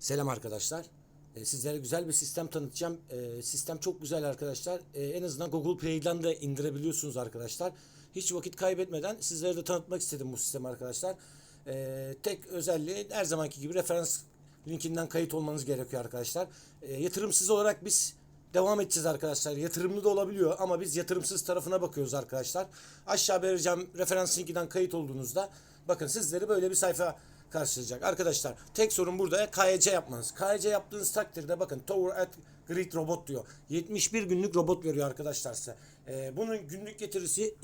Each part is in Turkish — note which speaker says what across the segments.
Speaker 1: Selam arkadaşlar. E, sizlere güzel bir sistem tanıtacağım. E, sistem çok güzel arkadaşlar. E, en azından Google Play'den de indirebiliyorsunuz arkadaşlar. Hiç vakit kaybetmeden sizlere de tanıtmak istedim bu sistemi arkadaşlar. E, tek özelliği her zamanki gibi referans linkinden kayıt olmanız gerekiyor arkadaşlar. E, yatırımsız olarak biz devam edeceğiz arkadaşlar. Yatırımlı da olabiliyor ama biz yatırımsız tarafına bakıyoruz arkadaşlar. Aşağı vereceğim referans linkinden kayıt olduğunuzda bakın sizleri böyle bir sayfa karşılayacak. Arkadaşlar tek sorun burada KYC yapmanız. KYC yaptığınız takdirde bakın Tower at Grid Robot diyor. 71 günlük robot veriyor arkadaşlar size. Ee, bunun günlük getirisi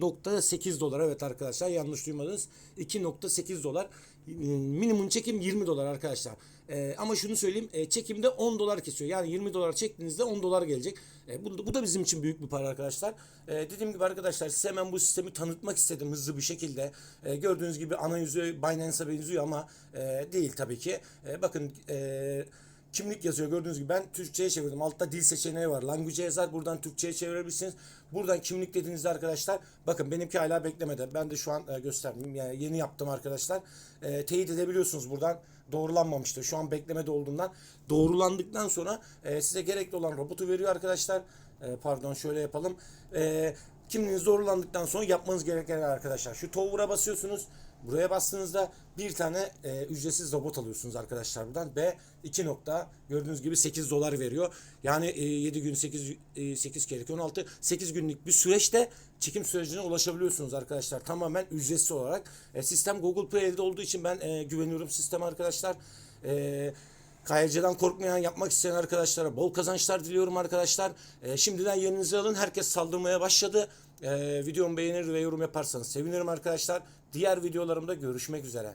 Speaker 1: 2.8 dolar. Evet arkadaşlar yanlış duymadınız. 2.8 dolar. Ee, Minimum çekim 20 dolar arkadaşlar. Ee, ama şunu söyleyeyim. e, çekimde 10 dolar kesiyor. Yani 20 dolar çektiğinizde 10 dolar gelecek. E, bu, bu da bizim için büyük bir para arkadaşlar. E, dediğim gibi arkadaşlar size hemen bu sistemi tanıtmak istedim hızlı bir şekilde. E, gördüğünüz gibi ana yüzü Binance'a benziyor ama e, değil tabii ki. E, bakın e, kimlik yazıyor gördüğünüz gibi ben Türkçe'ye çevirdim. Altta dil seçeneği var. Language yazar buradan Türkçe'ye çevirebilirsiniz. Buradan kimlik dediğinizde arkadaşlar bakın benimki hala beklemedi. Ben de şu an e, gösterdim. Yani yeni yaptım arkadaşlar. E, teyit edebiliyorsunuz buradan. Doğrulanmamıştı. Şu an beklemede olduğundan doğrulandıktan sonra e, size gerekli olan robotu veriyor arkadaşlar. E, pardon şöyle yapalım. E, kimliğiniz doğrulandıktan sonra yapmanız gereken arkadaşlar. Şu tower'a basıyorsunuz. Buraya bastığınızda bir tane e, ücretsiz robot alıyorsunuz arkadaşlar buradan. B 2 nokta gördüğünüz gibi 8 dolar veriyor. Yani e, 7 gün 8 e, 8 kere 2, 16 8 günlük bir süreçte çekim sürecine ulaşabiliyorsunuz arkadaşlar. Tamamen ücretsiz olarak. E, sistem Google Play'de olduğu için ben e, güveniyorum sisteme arkadaşlar. E, KYC'den korkmayan yapmak isteyen arkadaşlara bol kazançlar diliyorum arkadaşlar. E, şimdiden yerinizi alın. Herkes saldırmaya başladı. E, videomu beğenir ve yorum yaparsanız sevinirim arkadaşlar. Diğer videolarımda görüşmek üzere.